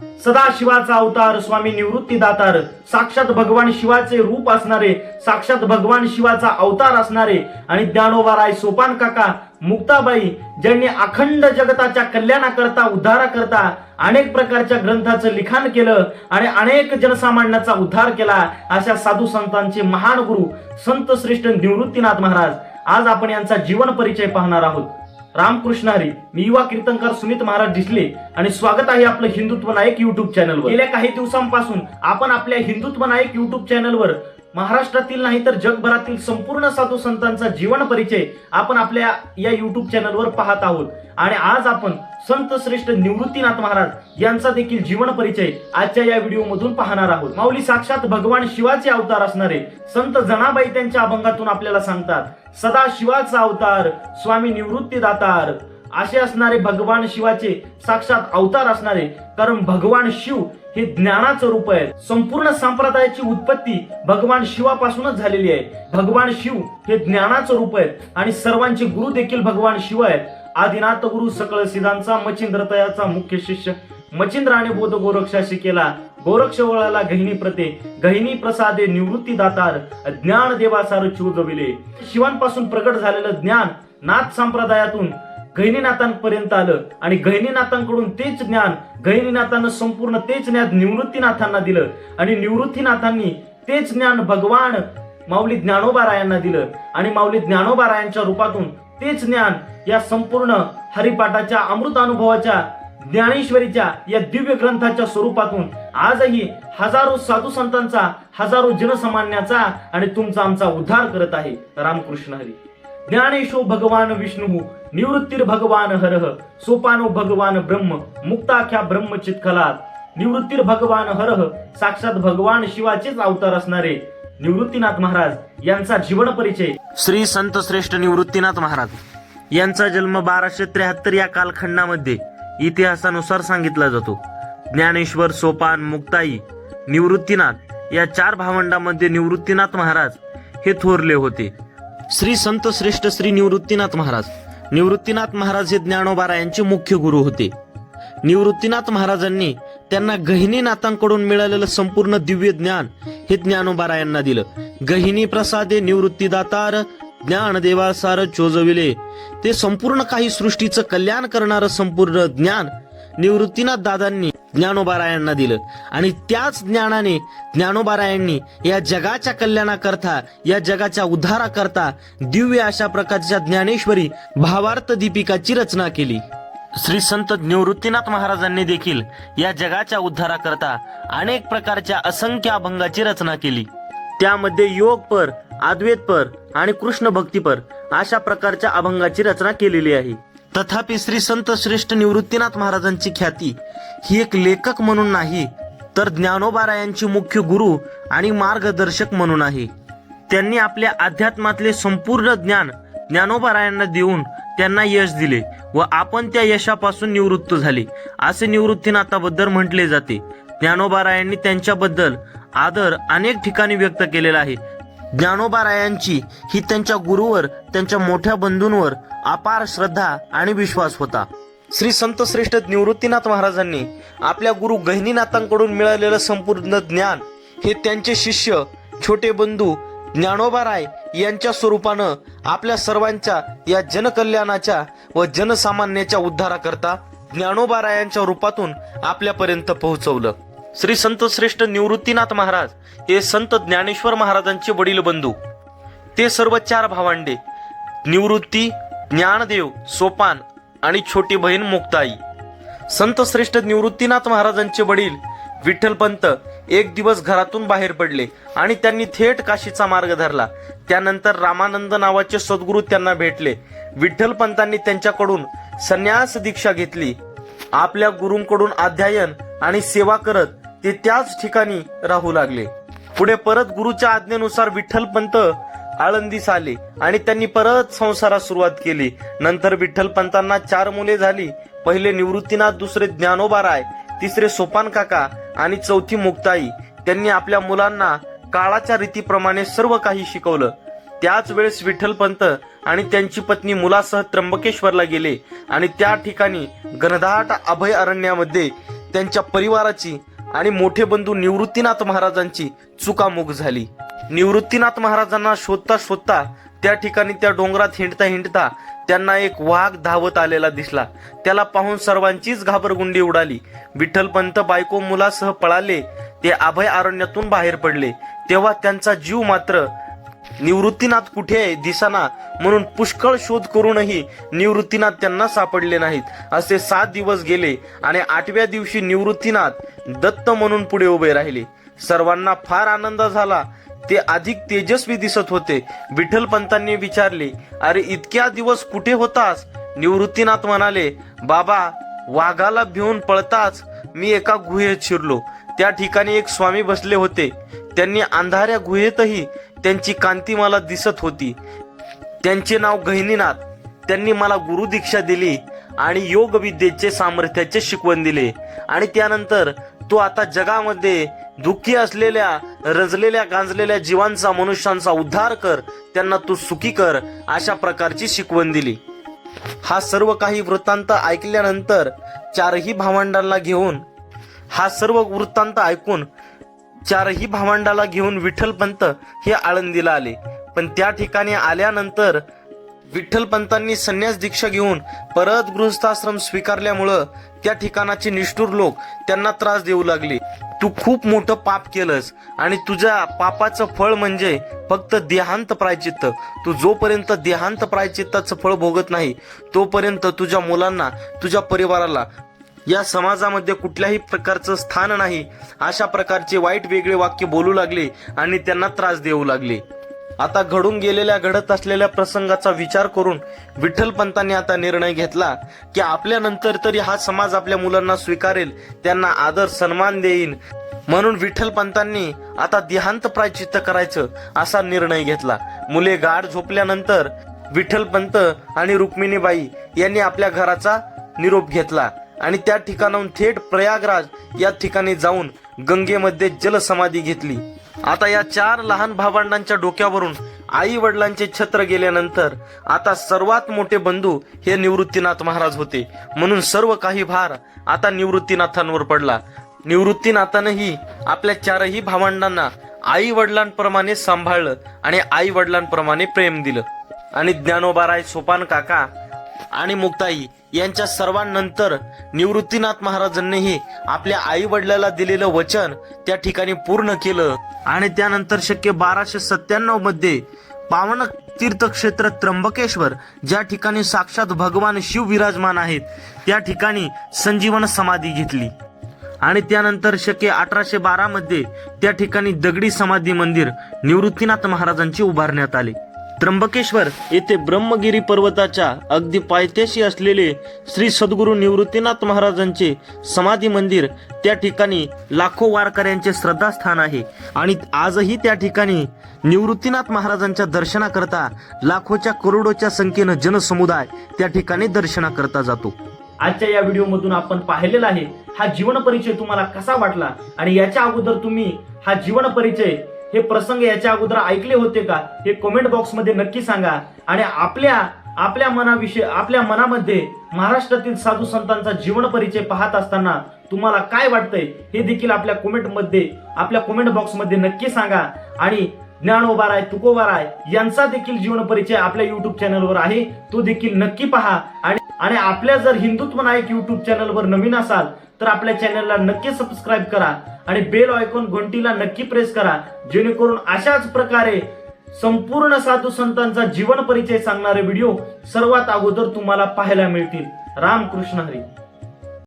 सदाशिवाचा अवतार स्वामी निवृत्ती दातार साक्षात भगवान शिवाचे रूप असणारे साक्षात भगवान शिवाचा अवतार असणारे आणि ज्ञानोबाराय सोपान काका मुक्ताबाई ज्यांनी अखंड जगताच्या कल्याणाकरता उद्धाराकरता अनेक प्रकारच्या ग्रंथाचं लिखाण केलं आणि अनेक जनसामान्याचा उद्धार केला अशा साधू संतांचे महान गुरु संत श्रेष्ठ निवृत्तीनाथ महाराज. आज आपण यांचा जीवन परिचय पाहणार आहोत. रामकृष्ण हरी मी युवा कीर्तनकार सुमित महाराज डिसले आणि स्वागत आहे आपलं हिंदुत्व नायक युट्यूब चॅनलवर गेल्या काही दिवसांपासून आपण आपल्या हिंदुत्व नायक युट्यूब चॅनलवर महाराष्ट्रातील नाही तर जगभरातील संपूर्ण साधू संतांचा जीवन परिचय आपण आपल्या या युट्यूब चॅनलवर पाहत आहोत. आणि आज आपण संत श्रेष्ठ निवृत्तीनाथ महाराज यांचा देखील जीवन परिचय आजच्या या व्हिडिओ मधून पाहणार आहोत. माऊली साक्षात भगवान शिवाचे अवतार असणारे संत जनाबाई त्यांच्या अभंगातून आपल्याला सांगतात सदा शिवाचा अवतार स्वामी निवृत्ती दातार असे असणारे भगवान शिवाचे साक्षात अवतार असणारे कारण भगवान शिव हे ज्ञानाचं रूप आहे. संपूर्ण संप्रदायाची उत्पत्ती भगवान शिवापासूनच झालेली आहे. भगवान शिव हे ज्ञानाचं रूप आहे आणि सर्वांचे गुरु देखील भगवान शिव आहेत. आदिनाथ गुरु सकळ सिद्धांचा मचिंद्र तयाचा मुख्य शिष्य. मच्छिंद्राने बोध गोरक्षा केला. गोरक्ष वळाला गहिनी प्रते गहिनी प्रसादे निवृत्ती दातार ज्ञान देवासार चोजविले. शिवांपासून प्रकट झालेलं ज्ञान नाथ संप्रदायातून गहिनीनाथांपर्यंत आलं आणि गहिनीनाथांकडून तेच ज्ञान गहिनीनाथानं संपूर्ण तेच ज्ञान निवृत्तीनाथांना दिलं. आणि निवृत्तीनाथांनी तेच ज्ञान भगवान माऊली ज्ञानोबारायांना दिलं. आणि माऊली ज्ञानोबारायांच्या रूपातून तेच ज्ञान या संपूर्ण हरिपाठाच्या अमृत अनुभवाच्या ज्ञानेश्वरीच्या या दिव्य ग्रंथाच्या स्वरूपातून आजही हजारो साधू संतांचा हजारो जनसामान्याचा आणि तुमचा आमचा उद्धार करत आहे. रामकृष्ण हरी. ज्ञानेशो भगवान विष्णू निवृत्तीर भगवान हरह सोपानो भगवान ब्रह्म मुक्ताख्या ब्रह्मचित खलात निवृत्तीर भगवान हरह साक्षात भगवान शिवाचेच अवतार असणारे निवृत्तीनाथ महाराज यांचा जीवन परिचय. श्री संत श्रेष्ठ निवृत्तीनाथ महाराज यांचा जन्म बाराशे त्र्याहत्तर या कालखंडामध्ये इतिहासानुसार सांगितला जातो. ज्ञानेश्वर सोपान मुक्ताई निवृत्तीनाथ या चार भावंडामध्ये निवृत्तीनाथ महाराज हे थोरले होते. श्री संत श्रेष्ठ श्री निवृत्तीनाथ महाराज. निवृत्तीनाथ महाराज हे ज्ञानोबारा यांचे मुख्य गुरु होते. निवृत्तीनाथ महाराजांनी त्यांना गहिनीनाथांकडून मिळालेलं संपूर्ण दिव्य ज्ञान हे ज्ञानोबारा यांना दिलं. गहिनी प्रसादे निवृत्तीदातार ज्ञान देवासार चोजविले. ते संपूर्ण काही सृष्टीचं कल्याण करणारं संपूर्ण ज्ञान निवृत्तीनाथ दादांनी ज्ञानोबारायांना दिलं. आणि त्याच ज्ञानाने ज्ञानोबारायांनी या जगाच्या कल्याणाकरता या जगाच्या उद्धाराकरता दिव्य अशा प्रकारच्या ज्ञानेश्वरी भावार्थ दीपिकाची रचना केली. श्री संत निवृत्तीनाथ महाराजांनी देखील या जगाच्या उद्धाराकरता अनेक प्रकारच्या असंख्य अभंगाची रचना केली. त्यामध्ये योगपर अद्वैतपर आणि कृष्ण भक्तीपर अशा प्रकारच्या अभंगाची रचना केलेली आहे. तथापि श्री संत श्रेष्ठ निवृत्तीनाथ महाराजांची ख्याती ही एक लेखक म्हणून नाही तर ज्ञानोबारायांची मुख्य गुरु आणि मार्गदर्शक म्हणून आहे. त्यांनी आपल्या अध्यात्मातले संपूर्ण ज्ञान ज्ञानोबारायांना देऊन त्यांना यश दिले व आपण त्या यशापासून निवृत्त झाले असे निवृत्तीनाथाबद्दल म्हटले जाते. ज्ञानोबारायांनी त्यांच्याबद्दल आदर अनेक ठिकाणी व्यक्त केलेला आहे. ज्ञानोबारायांची ही त्यांच्या गुरुवर त्यांच्या मोठ्या बंधूंवर अपार श्रद्धा आणि विश्वास होता. श्री संत श्रेष्ठ निवृत्तीनाथ महाराजांनी आपल्या गुरु गहिनीनाथांकडून मिळालेलं संपूर्ण ज्ञान हे त्यांचे शिष्य छोटे बंधू ज्ञानोबाराय यांच्या स्वरूपानं आपल्या सर्वांच्या या जनकल्याणाच्या व जनसामान्याच्या उद्धाराकरता ज्ञानोबारायांच्या रूपातून आपल्यापर्यंत पोहोचवलं. श्री संत श्रेष्ठ निवृत्तीनाथ महाराज हे संत ज्ञानेश्वर महाराजांचे वडील बंधू. ते सर्व चार भावांडे निवृत्ती ज्ञानदेव सोपान आणि छोटी बहीण मुक्ताई. संत श्रेष्ठ निवृत्तीनाथ महाराजांचे वडील विठ्ठलपंत एक दिवस घरातून बाहेर पडले आणि त्यांनी थेट काशीचा मार्ग धरला. त्यानंतर रामानंद नावाचे सद्गुरू त्यांना भेटले. विठ्ठलपंतांनी त्यांच्याकडून संन्यास दीक्षा घेतली. आपल्या गुरूंकडून अध्ययन आणि सेवा करत ते त्याच ठिकाणी राहू लागले. पुढे परत गुरुच्या आज्ञेनुसार विठ्ठलपंत आळंदीस आले आणि त्यांनी परत संसारात सुरुवात केली. नंतर विठ्ठलपंतांना चार मुले झाली. पहिले निवृत्तीनाथ दुसरे ज्ञानोबा राय तिसरे सोपान काका आणि चौथी मुक्ताई. त्यांनी आपल्या मुलांना काळाच्या रीतीप्रमाणे सर्व काही शिकवलं. त्याच वेळेस विठ्ठलपंत आणि त्यांची पत्नी मुलासह त्र्यंबकेश्वरला गेले आणि त्या ठिकाणी घनदाट अभय अरण्यामध्ये त्यांच्या परिवाराची आणि मोठे बंधू निवृत्तीनाथ महाराजांची चुकामुक झाली. निवृत्तीनाथ महाराजांना शोधता शोधता त्या ठिकाणी त्या डोंगरात हिंडता हिंडता त्यांना एक वाघ धावत आलेला दिसला. त्याला पाहून सर्वांचीच घाबरगुंडी उडाली. विठ्ठलपंत बायको मुलासह पळाले. ते अभय अरण्यातून बाहेर पडले. तेव्हा त्यांचा जीव मात्र निवृत्तीनाथ कुठे आहे? दिसाना. म्हणून पुष्कळ शोध करूनही निवृत्तीनाथ त्यांना सापडले नाहीत. असे सात दिवस गेले आणि आठव्या दिवशी निवृत्तीनाथ दत्त म्हणून पुढे उभे राहिले. सर्वांना फार आनंद झाला. ते अधिक तेजस्वी दिसत होते. विठ्ठलपंतांनी विचारले अरे इतक्या दिवस कुठे होतास? निवृत्तीनाथ म्हणाले बाबा वाघाला भिवून पळताच मी एका गुहेत शिरलो. त्या ठिकाणी एक स्वामी बसले होते. त्यांनी अंधाऱ्या गुहेतही त्यांची कांती मला दिसत होती. त्यांचे नाव गहिनीनाथ. त्यांनी मला गुरुदीक्षा दिली आणि योगविद्येचे सामर्थ्याचे शिकवण दिले. आणि त्यानंतर तो आता जगामध्ये दुःखी असलेल्या रजलेल्या गांजलेल्या जीवांचा मनुष्यांचा उद्धार कर त्यांना तू सुखी कर अशा प्रकारची शिकवण दिली. हा सर्व काही वृत्तांत ऐकल्यानंतर चारही भावंडांना घेऊन हा सर्व वृत्तांत ऐकून चारही भावंडाला घेऊन विठ्ठलपंत हे आळंदीला आले. पण त्या ठिकाणी आल्यानंतर विठ्ठलपंतांनी संन्यास दीक्षा घेऊन परत गृहस्थाश्रम स्वीकारल्यामुळं त्या ठिकाणाचे निष्ठुर लोक त्यांना त्रास देऊ लागले. तू खूप मोठं पाप केलंस आणि तुझ्या पापाचं फळ म्हणजे फक्त देहांत प्रायचित्त. तू जोपर्यंत देहांत प्रायचित्ताचं फळ भोगत नाही तोपर्यंत तुझ्या मुलांना तुझ्या परिवाराला या समाजामध्ये कुठल्याही प्रकारचं स्थान नाही. अशा प्रकारचे वाईट वेगळे वाक्य बोलू लागले आणि त्यांना त्रास देऊ लागले. आता घडून गेलेल्या घडत असलेल्या प्रसंगाचा विचार करून विठ्ठलपंतांनी आता निर्णय घेतला की आपल्यानंतर तरी हा समाज आपल्या मुलांना स्वीकारेल त्यांना आदर सन्मान देईन. म्हणून विठ्ठलपंतांनी आता देहांत प्रायचित्त करायचं असा निर्णय घेतला. मुले गाढ झोपल्यानंतर विठ्ठलपंत आणि रुक्मिणीबाई यांनी आपल्या घराचा निरोप घेतला. आणि त्या ठिकाणाहून थेट प्रयागराज या ठिकाणी जाऊन गंगेमध्ये जलसमाधी घेतली. आता या चार लहान भावंडांच्या डोक्यावरून आई वडिलांचे छत्र गेल्यानंतर आता सर्वात मोठे बंधू हे निवृत्तीनाथ महाराज होते. म्हणून सर्व काही भार आता निवृत्तीनाथांवर पडला. निवृत्तीनाथानंही आपल्या चारही भावंडांना आई वडिलांप्रमाणे सांभाळलं आणि आई वडिलांप्रमाणे प्रेम दिलं. आणि ज्ञानोबाराय सोपान काका आणि मुक्ताई यांच्या सर्वांनंतर निवृत्तीनाथ महाराजांनीही आपल्या आई वडिलाला दिलेलं वचन त्या ठिकाणी पूर्ण केलं. आणि त्यानंतर शक्य बाराशे सत्त्याण्णवमध्ये पावन तीर्थक्षेत्र त्र्यंबकेश्वर ज्या ठिकाणी साक्षात भगवान शिव विराजमान आहेत त्या ठिकाणी संजीवन समाधी घेतली. आणि त्यानंतर शके अठराशे बारा मध्ये त्या ठिकाणी दगडी समाधी मंदिर निवृत्तीनाथ महाराजांची उभारण्यात आले. त्र्यंबकेश्वर येथे ब्रह्मगिरी पर्वताच्या अगदी पायथ्याशी असलेले श्री सद्गुरू निवृत्तीनाथ महाराजांचे समाधी मंदिर त्या ठिकाणी लाखो वारकऱ्यांचे श्रद्धास्थान आहे. आणि आजही त्या ठिकाणी निवृत्तीनाथ महाराजांच्या दर्शनाकरता लाखोच्या करोडोच्या संख्येनं जनसमुदाय त्या ठिकाणी दर्शनाकरता जातो. आजच्या या व्हिडिओमधून आपण पाहिलेला आहे हा जीवन परिचय तुम्हाला कसा वाटला? आणि याच्या अगोदर तुम्ही हा जीवन परिचय हे प्रसंग याच्या अगोदर ऐकले होते का? हे कमेंट बॉक्समध्ये नक्की सांगा. आणि आपल्या आपल्या मनाविषयी आपल्या मनामध्ये महाराष्ट्रातील साधू संतांचा जीवन परिचय पाहत असताना तुम्हाला काय वाटतंय? हे देखील आपल्या कमेंटमध्ये आपल्या कमेंट बॉक्समध्ये नक्की सांगा. आणि ज्ञानोबाराय तुकोबाराय यांचा देखील जीवन परिचय आपल्या युट्यूब चॅनलवर आहे. तो देखील नक्की पहा. आणि आणि आपल्या जर हिंदुत्व नायक युट्यूब चॅनलवर नवीन असाल तर आपल्या चॅनलला नक्की सबस्क्राईब करा. आणि बेल आयकॉन घंटीला नक्की प्रेस करा. जेणेकरून अशाच प्रकारे संपूर्ण साधू संतांचा जीवन परिचय सांगणारे व्हिडिओ सर्वात अगोदर तुम्हाला पाहायला मिळतील. रामकृष्ण हरी.